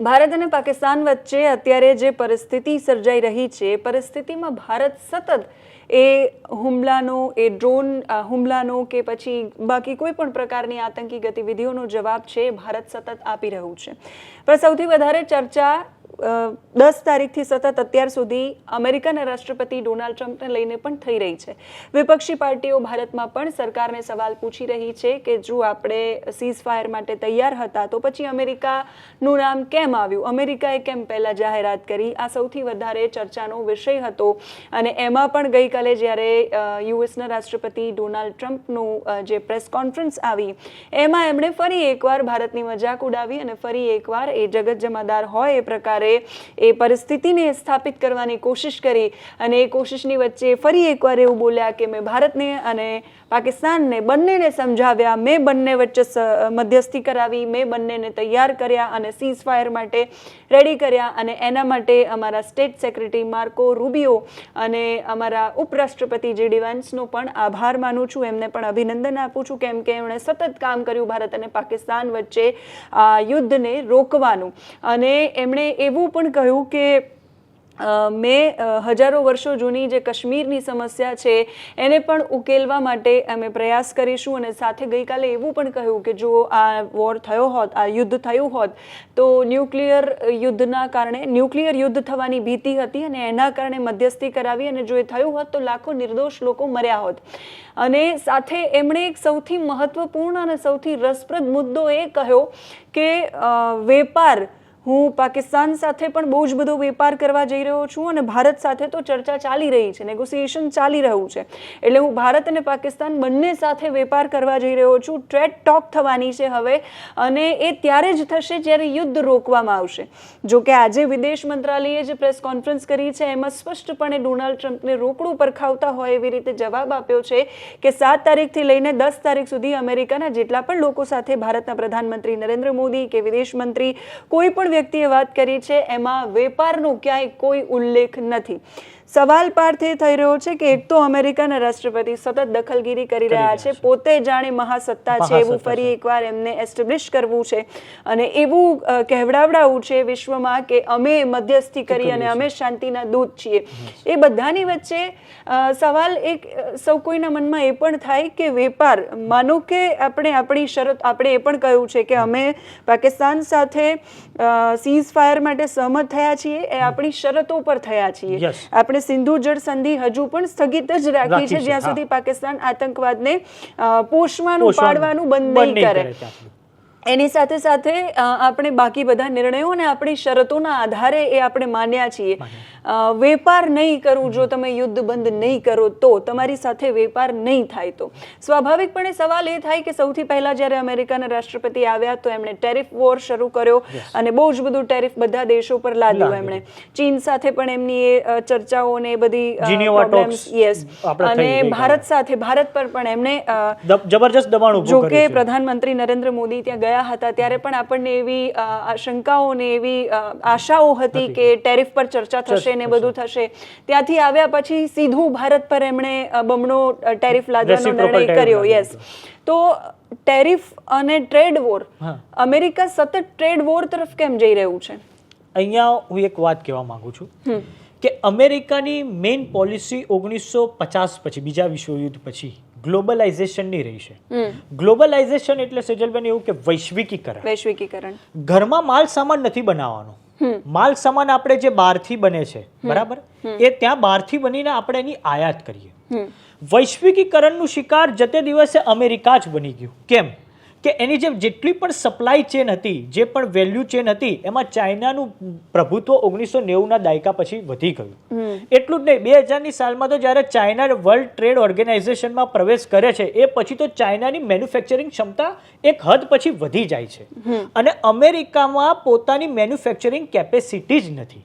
ભારત અને પાકિસ્તાન વચ્ચે અત્યારે જે પરિસ્થિતિ સર્જાઈ રહી છે, પરિસ્થિતિમાં ભારત સતત એ હુમલાનો, એ ડ્રોન હુમલાનો કે પછી બાકી કોઈ પણ પ્રકારની આતંકી ગતિવિધિઓનો જવાબ છે, ભારત સતત આપી રહ્યું છે. પણ સૌથી વધારે ચર્ચા દસ તારીખથી સતત અત્યાર સુધી અમેરિકાના રાષ્ટ્રપતિ ડોનાલ્ડ ટ્રમ્પને લઈને પણ થઈ રહી છે. વિપક્ષી પાર્ટીઓ ભારતમાં પણ સરકારને સવાલ પૂછી રહી છે કે જો આપણે સીઝ ફાયર માટે તૈયાર હતા તો પછી અમેરિકાનું નામ કેમ આવ્યું? અમેરિકાએ કેમ પહેલાં જાહેરાત કરી? આ સૌથી વધારે ચર્ચાનો વિષય હતો. અને એમાં પણ ગઈકાલે જ્યારે યુએસના રાષ્ટ્રપતિ ડોનાલ્ડ ટ્રમ્પનું જે પ્રેસ કોન્ફરન્સ આવી, એમાં એમણે ફરી એકવાર ભારતની મજાક ઉડાવી અને ફરી એકવાર એ જગત જમાદાર હોય એ પ્રકારે એ પરિસ્થિતિને સ્થાપિત કરવાની કોશિશ કરી અને એ કોશિશની વચ્ચે ફરી એકવાર એવું બોલ્યા કે મેં ભારતને અને પાકિસ્તાનને બંનેને સમજાવ્યા, મેં બંને વચ્ચે મધ્યસ્થી કરાવી, મેં બંનેને તૈયાર કર્યા અને સીઝ ફાયર માટે રેડી કર્યા અને એના માટે અમારા સ્ટેટ સેક્રેટરી માર્કો રૂબિયો અને અમારા ઉપરાષ્ટ્રપતિ જે ડિવાન્સનો પણ આભાર માનું છું. એમને પણ અભિનંદન આપું છું કેમ કે એમણે સતત કામ કર્યું ભારત અને પાકિસ્તાન વચ્ચે આ યુદ્ધને રોકવાનું. અને એમણે એવું પણ કહ્યું કે મેં હજારો વર્ષો જૂની જે કાશ્મીરની સમસ્યા છે, એને પણ ઉકેલવા માટે અમે પ્રયાસ કરીશું અને સાથે ગઈકાલે એવું પણ કહ્યું કે જો આ વોર થયો હોત, આ યુદ્ધ થયું હોત, તો ન્યુક્લિયર યુદ્ધના કારણે, ન્યુક્લિયર યુદ્ધ થવાની ભીતિ હતી અને એના કારણે મધ્યસ્થી કરાવી અને જો એ થયું હોત તો લાખો નિર્દોષ લોકો મર્યા હોત. અને સાથે એમણે એક સૌથી મહત્વપૂર્ણ અને સૌથી રસપ્રદ મુદ્દો એ કહ્યો કે વેપાર હું પાકિસ્તાન સાથે પણ બહુ જ બધો વેપાર કરવા જઈ રહ્યો છું અને ભારત સાથે તો ચર્ચા ચાલી રહી છે નેગોસિએશન ચાલી રહ્યું છે. એટલે હું ભારત અને પાકિસ્તાન બંને સાથે વેપાર કરવા જઈ રહ્યો છું ટ્રેડ ટોક થવાની છે હવે, અને એ ત્યારે જ થશે જ્યારે યુદ્ધ રોકવામાં આવશે. જો કે આજે વિદેશ મંત્રાલયે જે પ્રેસ કોન્ફરન્સ કરી છે, એમાં સ્પષ્ટપણે ડોનાલ્ડ ટ્રમ્પને રોકડું પરખાવતા હોય એવી રીતે જવાબ આપ્યો છે કે સાત તારીખથી લઈને દસ તારીખ સુધી અમેરિકાના જેટલા પણ લોકો સાથે ભારતના પ્રધાનમંત્રી નરેન્દ્ર મોદી કે વિદેશ મંત્રી કોઈ પણ વ્યક્તિએ વાત કરી છે એમાં વેપારનો ક્યાંય કોઈ ઉલ્લેખ નથી. સવાલ પાર્થ એ થઈ રહ્યો છે કે એક તો અમેરિકાના રાષ્ટ્રપતિ સતત દખલગીરી કરી રહ્યા છે પોતે જાણે મહાસત્તા છે એવું ફરી એકવાર એમને એસ્ટેબ્લિશ કરવું છે. અને એવું કહેવડાવડાવું છે વિશ્વમાં કે અમે મધ્યસ્થી કરી અને અમે શાંતિના દૂત છીએ. એ બધાની વચ્ચે સવાલ એક સૌ કોઈના મનમાં એ પણ થાય કે વેપાર માનો કે આપણે આપણી શરત આપણે એ પણ કહ્યું છે કે અમે પાકિસ્તાન સાથે સીઝ ફાયર માટે સહમત થયા છીએ એ આપણી શરતો પર થયા છીએ. Yes. આપણે સિંધુ જળ સંધિ હજુ પણ સ્થગિત જ રાખી છે જ્યાં સુધી પાકિસ્તાન આતંકવાદને પોષવાનું પાડવાનું બંધ નહીં કરે. એની સાથે સાથે આપણે બાકી બધા નિર્ણયો અને આપણી શરતોના આધારે એ આપણે માન્યા છીએ. વેપાર નહીં કરવું જો તમે યુદ્ધ બંધ નહીં કરો તો તમારી સાથે વેપાર નહીં થાય તો. સ્વાભાવિકપણે સવાલ એ થાય કે સૌથી પહેલા જ્યારે અમેરિકાના રાષ્ટ્રપતિ આવ્યા તો એમણે ટેરિફ વોર શરૂ કર્યો અને બહુ જ બધું ટેરિફ બધા દેશો પર લાદ્યું. એમણે. ચીન સાથે પણ એમની એ ચર્ચાઓ ને એ બધી યસ અને ભારત સાથે ભારત પર પણ એમણે જબરજસ્ત દબાણ જો કે પ્રધાનમંત્રી નરેન્દ્ર મોદી ત્યાં ગયા હતા ત્યારે પણ આપણને એવી આશંકાઓ ને એવી આશાઓ હતી. કે ટેરિફ પર ચર્ચા થશે ને બધું થશે. ત્યાંથી આવ્યા પછી સીધું ભારત પર એમણે બમણો ટેરિફ લાદવાનો નિર્ણય કર્યો યસ તો ટેરિફ અને ટ્રેડ વોર અમેરિકા સતત ટ્રેડ વોર તરફ કેમ જઈ રહ્યું છે? અહીંયા હું એક વાત કહેવા માંગુ છું કે અમેરિકાની મેઇન પોલિસી ઓગણીસો પચાસ પછી બીજા વિશ્વયુદ્ધ પછી ગ્લોબલાઇઝેશનની રહી છે. ગ્લોબલાઇઝેશન એટલે સેજલબેન એવું કે વૈશ્વિકીકરણ. વૈશ્વિકીકરણ. ઘરમાં માલ સામાન નથી બનાવવાનો. માલ સામાન આપણે જે બહારથી બને છે બરાબર? એ ત્યાં બહારથી બનીને આપણે એની આયાત કરીએ. વૈશ્વિકીકરણનું શિકાર જતે દિવસે અમેરિકા જ બની ગયું. કેમ? કે એની જે જેટલી પણ સપ્લાય ચેન હતી જે પણ વેલ્યુ ચેન હતી એમાં ચાઇનાનું પ્રભુત્વ ઓગણીસો નેવુંના દાયકા પછી વધી ગયું. એટલું જ નહીં બે હજારની સાલમાં તો જ્યારે ચાઇના વર્લ્ડ ટ્રેડ ઓર્ગેનાઇઝેશનમાં પ્રવેશ કરે છે એ પછી તો ચાઇનાની મેન્યુફેક્ચરિંગ ક્ષમતા એક હદ પછી વધી જાય છે. અને અમેરિકામાં પોતાની મેન્યુફેક્ચરિંગ કેપેસિટી જ નથી.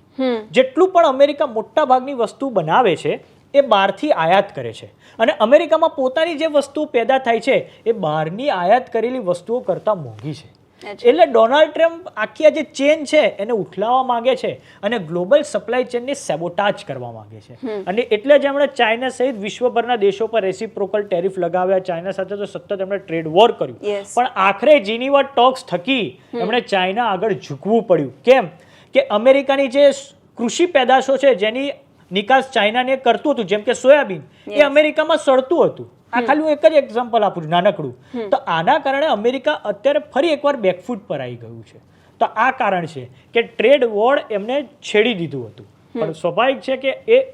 જેટલું પણ અમેરિકા મોટા ભાગની વસ્તુ બનાવે છે એ બહારથી આયાત કરે છે. અને અમેરિકામાં પોતાની જે વસ્તુ પેદા થાય છે એ બહારની આયાત કરેલી વસ્તુઓ કરતાં મોંઘી છે. એટલે ડોનાલ્ડ ટ્રમ્પ આખી આ જે ચેન છે એને ઉઠલાવવા માંગે છે અને ગ્લોબલ સપ્લાય ચેનને સેબોટાજ કરવા માંગે છે. અને એટલે જ એમણે ચાઇના સહિત વિશ્વભરના દેશો પર રેસિપ્રોકલ ટેરિફ લગાવ્યા. ચાઇના સાથે તો સતત એમણે ટ્રેડ વોર કર્યું. પણ આખરે જીનીવા ટોક્સ થકી એમણે ચાઇના આગળ ઝૂકવું પડ્યું. કેમ? કે અમેરિકાની જે કૃષિ પેદાશો છે જેની નિકાસ ચાઇનાને કરતું હતું જેમ કે સોયાબીન. એ અમેરિકામાં સડતું હતું. આ ખાલી હું એક જ એક્ઝામ્પલ આપું છું નાનકડું. તો આના કારણે અમેરિકા અત્યારે ફરી એકવાર બેકફૂટ પર આવી ગયું છે. તો આ કારણ છે કે ટ્રેડ વોર એમને છેડી દીધું હતું. પણ સ્વાભાવિક છે કે એ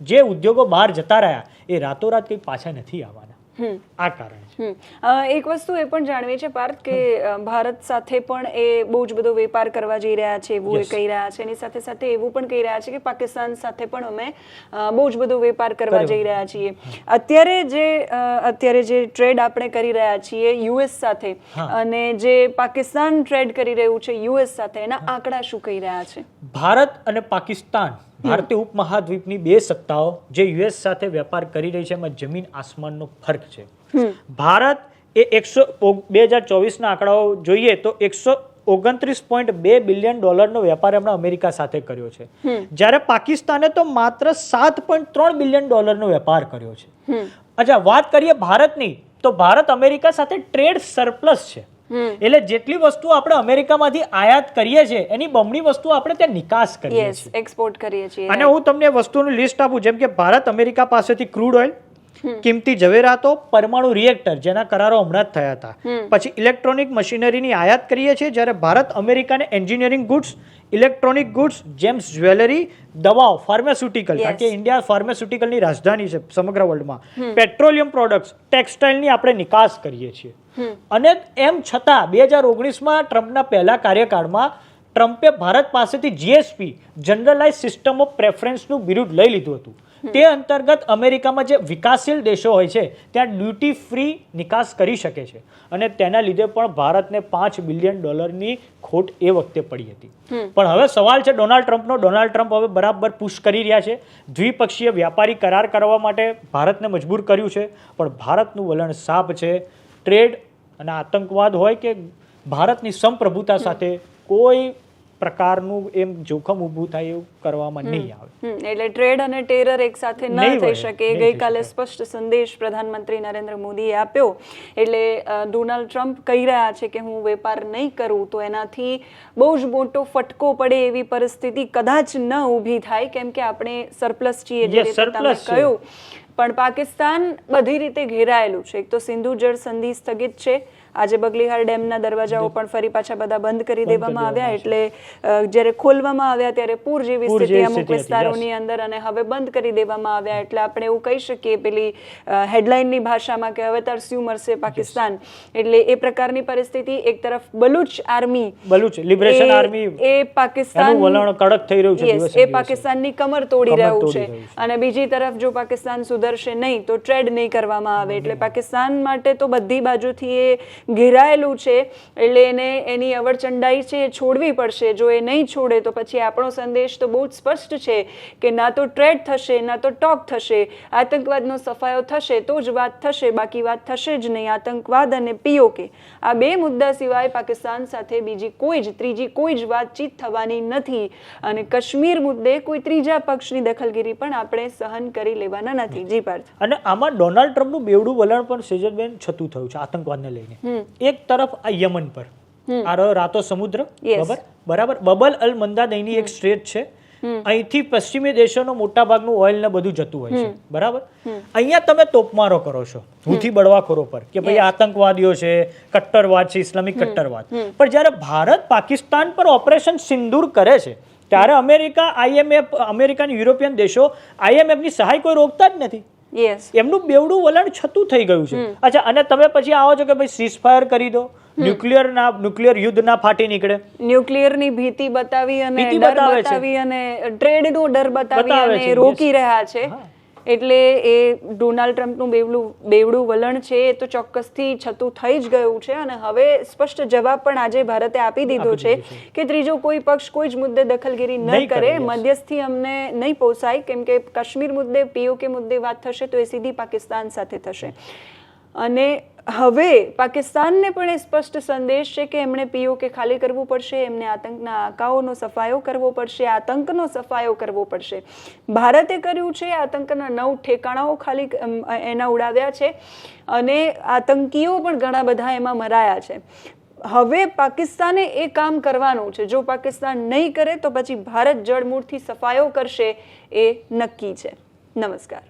જે ઉદ્યોગો બહાર જતા રહ્યા એ રાતોરાત કંઈ પાછા નથી આવવાના. હમ આ કારણ છે. એક વસ્તુ એ પણ જાણવી છે પાર્થ કે ભારત સાથે પણ એ બહુ જ બધો વેપાર કરવા જઈ રહ્યા છે એવું એ કહી રહ્યા છે. એની સાથે સાથે એવું પણ કહી રહ્યા છે કે પાકિસ્તાન સાથે પણ અમે બહુ જ બધો વેપાર કરવા. જઈ રહ્યા છીએ. અત્યારે જે અત્યારે જે ટ્રેડ આપણે કરી રહ્યા છીએ યુએસ સાથે અને જે પાકિસ્તાન ટ્રેડ કરી રહ્યું છે યુએસ સાથે એના આંકડા શું કહી રહ્યા છે? ભારત અને પાકિસ્તાન ભારતીય ઉપમહાદ્વીપની બે સત્તાઓ જે યુએસ સાથે વેપાર કરી રહી છે એમાં જમીન આસમાનનો ફર્ક છે. ભારત એ એકસો બે હજાર ચોવીસના આંકડાઓ જોઈએ તો એકસો ઓગણત્રીસ પોઈન્ટ બે બિલિયન ડોલરનો વેપાર એમણે અમેરિકા સાથે કર્યો છે. જ્યારે પાકિસ્તાને તો માત્ર સાત પોઈન્ટ ત્રણ બિલિયન ડોલરનો વેપાર કર્યો છે. અચ્છા વાત કરીએ ભારતની તો ભારત અમેરિકા સાથે ટ્રેડ સરપ્લસ છે. એટલે જેટલી વસ્તુ આપણે અમેરિકામાંથી આયાત કરીએ છીએ એની બમણી વસ્તુ આપણે ત્યાં નિકાસ કરીએ છીએ. એક્સપોર્ટ કરીએ છીએ. અને હું તમને વસ્તુનું લિસ્ટ આપું જેમ કે ભારત અમેરિકા પાસેથી ક્રૂડ ઓઇલ કિંમતી ઝવેરાતો પરમાણુ રિએક્ટર જેના કરારો હમણાં જ થયા હતા. પછી ઇલેક્ટ્રોનિક મશીનરીની આયાત કરીએ છીએ જ્યારે ભારત અમેરિકાને engineering goods electronic goods gems jewellery દવાઓ ફાર્માસ્યુટિકલ કારણ કે. ઇન્ડિયા ફાર્માસ્યુટિકલની રાજધાની છે સમગ્ર વર્લ્ડમાં પેટ્રોલિયમ પ્રોડક્ટ્સ ટેક્સટાઇલની આપણે નિકાસ કરીએ છીએ. અને એમ છતાં બે હજાર ઓગણીસમાં ટ્રમ્પના પહેલા કાર્યકાળમાં ટ્રમ્પે ભારત પાસેથી જીએસપી જનરલાઇઝ સિસ્ટમ ઓફ પ્રેફરન્સનું બિરુદ લઈ લીધું હતું. તે અંતર્ગત અમેરિકામાં જે વિકાસશીલ દેશો હોય છે ત્યાં ડ્યુટી ફ્રી નિકાસ કરી શકે છે. અને તેના લીધે પણ ભારતને પાંચ બિલિયન ડોલરની ખોટ એ વખતે પડી હતી. પણ હવે સવાલ છે ડોનાલ્ડ ટ્રમ્પનો. ડોનાલ્ડ ટ્રમ્પ હવે બરાબર પુશ કરી રહ્યા છે. દ્વિપક્ષીય વ્યાપારી કરાર કરવા માટે ભારતને મજબૂર કર્યું છે. પણ ભારતનું વલણ સાપ છે. ટ્રેડ અને આતંકવાદ હોય કે ભારતની સંપ્રભુતા સાથે કોઈ પ્રકારનું એમ જોખમ ઊભું થાય એવું કરવામાં નહીં આવે. એટલે ટ્રેડ અને ટેરર એક સાથે ન થઈ શકે. ગઈકાલે સ્પષ્ટ સંદેશ પ્રધાનમંત્રી નરેન્દ્ર મોદીએ આપ્યો. એટલે ડોનાલ્ડ ટ્રમ્પ કહી રહ્યા છે કે હું વેપાર નહીં કરું તો એનાથી બહુ જ મોટો ફટકો પડે એવી પરિસ્થિતિ કદાચ ન ઊભી થાય કેમ કે આપણે સરપ્લસ છીએ જે તમે કહ્યું. પણ પાકિસ્તાન બધી રીતે ઘેરાયેલું છે. એક તો સિંધુ જળ સંધિ સ્થગિત છે. આજે બગલીહાર ડેમના દરવાજાઓ પણ ફરી પાછા બધા બંધ કરી દેવામાં આવ્યા એટલે જ્યારે ખોલવામાં આવ્યા ત્યારે પૂર જેવી સ્થિતિ અમુક વિસ્તારોની અંદર અને હવે બંધ કરી દેવામાં આવ્યા એટલે આપણે એવું કહી શકીએ પેલી હેડલાઇનની ભાષામાં કે હવે તરસ્યું મળશે પાકિસ્તાન. એટલે એ પ્રકારની પરિસ્થિતિ એક તરફ Baloch army Baloch liberation army એ પાકિસ્તાન વલણ કડક થઈ રહ્યું છે એ પાકિસ્તાનની કમર તોડી રહ્યું છે. અને બીજી તરફ જો પાકિસ્તાન સુધરશે નહીં તો ટ્રેડ નહીં કરવામાં આવે. એટલે પાકિસ્તાન માટે તો બધી બાજુથી એ ઘેરાયેલું છે. એટલે એને એની અવરચંડાઈ છે એ છોડવી પડશે. જો એ નહીં છોડે તો પછી આપણો સંદેશ તો બહુ જ સ્પષ્ટ છે કે ના તો ટ્રેડ થશે ના તો ટોક થશે આતંકવાદનો સફાયો થશે તો જ વાત થશે બાકી વાત થશે જ નહીં આતંકવાદ અને પીઓકે આ બે મુદ્દા સિવાય પાકિસ્તાન સાથે બીજી કોઈ જ ત્રીજી કોઈ જ વાતચીત થવાની નથી. અને કાશ્મીર મુદ્દે કોઈ ત્રીજા પક્ષની દખલગીરી પણ આપણે સહન કરી લેવાના નથી. જી પાર્થ. અને આમાં ડોનાલ્ડ ટ્રમ્પનું બેવડું વલણ પણ સેજલબેન છતું થયું છે આતંકવાદને લઈને. એક તરફ આ યમન પર. આ રહ્યો રાતો સમુદ્ર બરાબર? બરાબર? બબલ અલ મંદાદઈની એક સ્ટ્રેટ છે. અહીંથી પશ્ચિમી દેશોનો મોટા ભાગનું ઓઇલ ને બધું જતું હોય છે. બરાબર? અહીંયા તમે તોપમારો કરો છો. હુથી બળવાખોરો પર. કે ભાઈ આતંકવાદીઓ છે કટ્ટરવાદ છે ઇસ્લામિક કટ્ટરવાદ. પણ જ્યારે ભારત પાકિસ્તાન પર ઓપરેશન સિંદૂર કરે છે ત્યારે અમેરિકા આઈએમએફ અમેરિકાની યુરોપિયન દેશો આઈએમએફની ની સહાય કોઈ રોકતા જ નથી. એમનું બેવડું વલણ છતું થઈ ગયું છે. અચ્છા અને તમે પછી આવો છો કે ભાઈ સીઝ ફાયર કરી દો. ન્યુક્લિયર ના ન્યુક્લિયર યુદ્ધ ના ફાટી નીકળે. ન્યુક્લિયરની ભીતિ બતાવી અને ડર બતાવી અને ટ્રેડનો ડર બતાવી અને રોકી રહ્યા છે. એટલે એ ડોનાલ્ડ ટ્રમ્પનું બેવડું બેવડું વલણ છે એ તો ચોક્કસથી છતું થઈ જ ગયું છે અને હવે સ્પષ્ટ જવાબ પણ આજે ભારતે આપી દીધો છે કે ત્રીજો કોઈ પક્ષ કોઈ જ મુદ્દે દખલગીરી ન કરે મધ્યસ્થી અમને નહીં પોસાય કેમ કે કાશ્મીર મુદ્દે પીઓકે મુદ્દે વાત થશે તો એ સીધી પાકિસ્તાન સાથે થશે. અને હવે પાકિસ્તાનને પણ એ સ્પષ્ટ સંદેશ છે કે એમણે પીઓકે ખાલી કરવું પડશે, એમને આતંકના આકાઓનો સફાયો કરવો પડશે, આતંકનો સફાયો કરવો પડશે. ભારતે કર્યું છે, આતંકના નવ ઠેકાણાઓ ખાલી એના ઉડાવ્યા છે અને આતંકીઓ પણ ઘણા બધા એમાં મરાયા છે. હવે પાકિસ્તાને એ કામ કરવાનું છે. જો પાકિસ્તાન નહીં કરે તો પછી ભારત જળમૂળથી સફાયો કરશે એ નક્કી છે. નમસ્કાર.